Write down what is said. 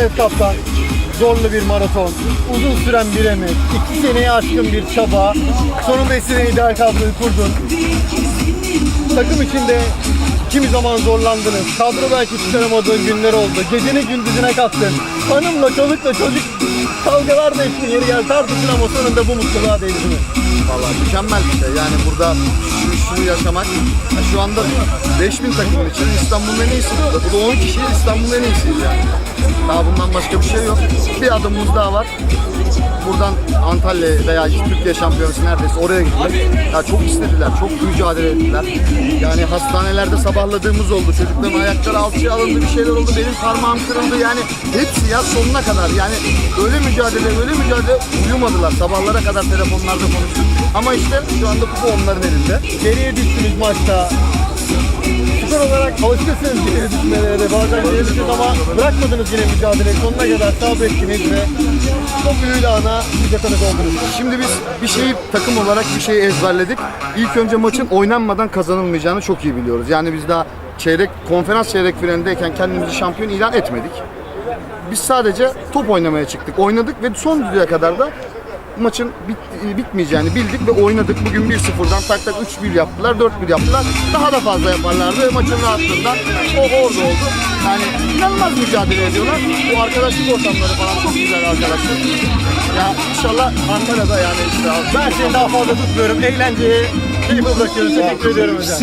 Evet kaptan. Zorlu bir maraton, uzun süren bir emek, iki seneyi aşkın bir çaba. Sonunda istediğin ideal kadroyu kurdun. Takım içinde kimi zaman zorlandınız. Kadro belki çıkaramadığın günler oldu. Geceni gündüzüne kattın. Hanımla, çocukla, çocuk kavgalar da etti. Yeri geldi tartışın ama sonunda bu mutluluğa değdi mi? Vallahi mükemmel bir şey. Yani burada şu, şunu yaşamak. Ya şu anda 5000 takımın için İstanbul'un en iyisi burada. Bu da 10 kişi İstanbul'un en iyisiyiz yani. Daha bundan başka bir şey yok. Bir adımımız daha var. Buradan Antalya veya işte Türkiye şampiyonası neredeyse oraya gitmek. Ya çok istediler, çok mücadele ettiler. Yani hastanelerde sabahladığımız oldu. Çocukların ayakları alçıya alındı, bir şeyler oldu. Benim parmağım kırıldı. Yani hepsi ya sonuna kadar. Yani öyle mücadele, öyle mücadele uyumadılar. Sabahlara kadar telefonlarda konuştuk. Ama işte şu anda kupa onların elinde. Geriye düştünüz maçta. Skor olarak alışkınsınız geriye düşmelere. Bazen geriye düşüyoruz ama bırakmadınız yine mücadeleyi. Sonuna kadar sabrettiniz ve büyülü ana bize tanık oldunuz. Şimdi biz bir şeyi takım olarak bir şeyi ezberledik. İlk önce maçın oynanmadan kazanılmayacağını çok iyi biliyoruz. Yani biz daha çeyrek konferans çeyrek finalindeyken kendimizi şampiyon ilan etmedik. Biz sadece top oynamaya çıktık. Oynadık ve son düdüğe kadar da maçın bit- bitmeyeceğini bildik ve oynadık. Bugün 1-0'dan tak tak 3-1 yaptılar, 4-1 yaptılar. Daha da fazla yaparlardı. Maçın rahatlığından o orada oldu. Yani inanılmaz mücadele ediyorlar. Bu arkadaşlık ortamları falan çok güzel arkadaşlar. Ya inşallah Antalya'da yani işte Ben seni daha fazla tutmuyorum. Eğlenceye keyif bırakıyorum. Teşekkür ediyorum hocam.